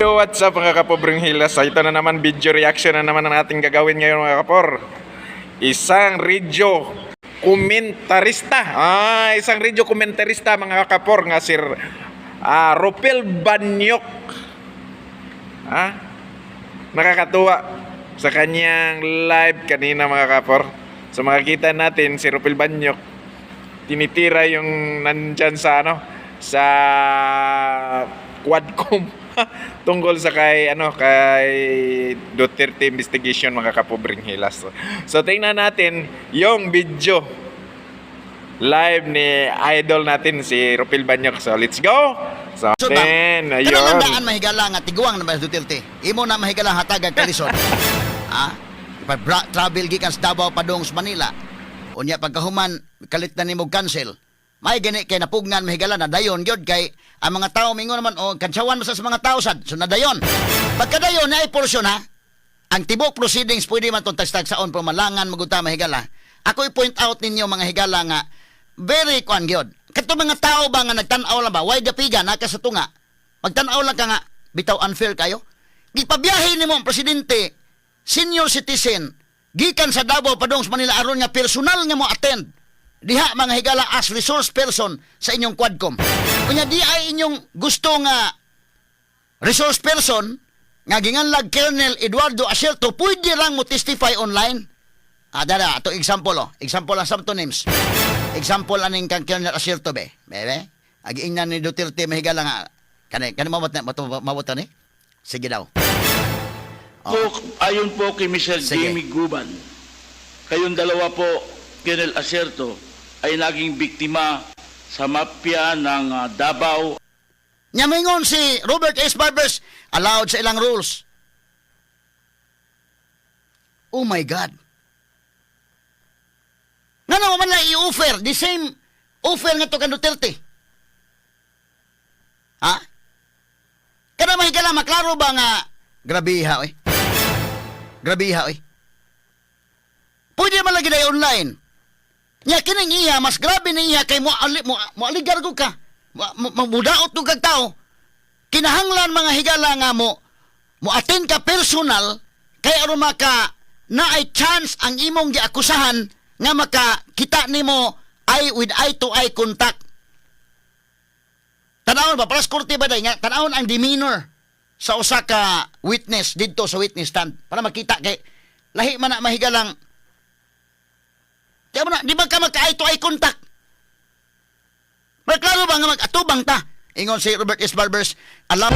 what's up mga kapobreng hilas? Ito na naman, video reaction na naman ang ating gagawin ngayon mga kapor. Isang radio komentarista. Ah, isang radio komentarista mga kapor nga sir ah, Ropel Banyok. Ah, nakakatuwa sa kanyang live kanina mga kapor. So makikita natin si Ropel Banyok tinitira yung nandyan sa ano sa Quadcom tungkol sa kay ano kay Duterte investigation mga kapobreng hilas. So tingnan natin yung video live ni idol natin si Ropil Banyok. So let's go. So So, then Kanang daan ayun. mahigala nga tiguang na Duterte. Imo na mahigala hatagag kalisod. ha? Pa bra- travel gikan sa Davao padung sa Manila. Unya pagkahuman kalit na nimo cancel. May gani kay napugnan mahigala na dayon gyud kay ang mga tao mingon naman o kansawan mo sa mga tao sad. So na dayon. Pagka dayon na porsyon ha. Ang tibok proceedings pwede man tong tagstag saon pero malangan magunta mahigala. Ako i-point out ninyo mga higala nga very kwan gyud. Kato mga tao ba nga nagtan-aw lang ba? Why the piga naka sa tunga? Magtan-aw lang ka nga bitaw unfair kayo. Gipabiyahe nimo ang presidente, senior citizen, gikan sa Davao padung sa Manila aron nga personal nga mo attend. Diha mga higala as resource person sa inyong Quadcom. Kunya di ay inyong gusto nga resource person nga ginganlag Colonel Eduardo Acerto pwede lang mo testify online. Ah, dada, ito example oh. Example lang sa names. Example aning kang Colonel Acerto be. Bebe. Agi ingnan ni Duterte mahigala nga kani kani mawat na mawat ni. Sige daw. Po, ayon po kay Mr. Sige. Jamie Guban, kayong dalawa po, Colonel Acerto, ay naging biktima sa mafia ng ah, Davao Nyamingon si Robert S. Barbers allowed sa ilang rules. Oh my God. Nga naman man lang i-offer, the same offer nga to kan Duterte. Ha? Kada mahigala, maklaro ba nga, grabiha, oy. Grabiha, oy. Pwede man lagi na online. Nya kining iya mas grabe ni iya kay mo ali mo, mo aligar ko ka. Ma- ma- Mamudaot ko kag tao. Kinahanglan mga higala nga mo mo attend ka personal kay aron maka na ay chance ang imong giakusahan nga maka kita nimo eye with eye to eye contact. Tanawon ba para sa korte ba day nga tanawon ang demeanor sa usa ka witness didto sa witness stand para makita kay lahi man na mahigalang Di ba na, di ba ka magka-eye to eye contact? Magklaro ba nga mag-atubang ta? Ingon si Robert S. Barbers, alam...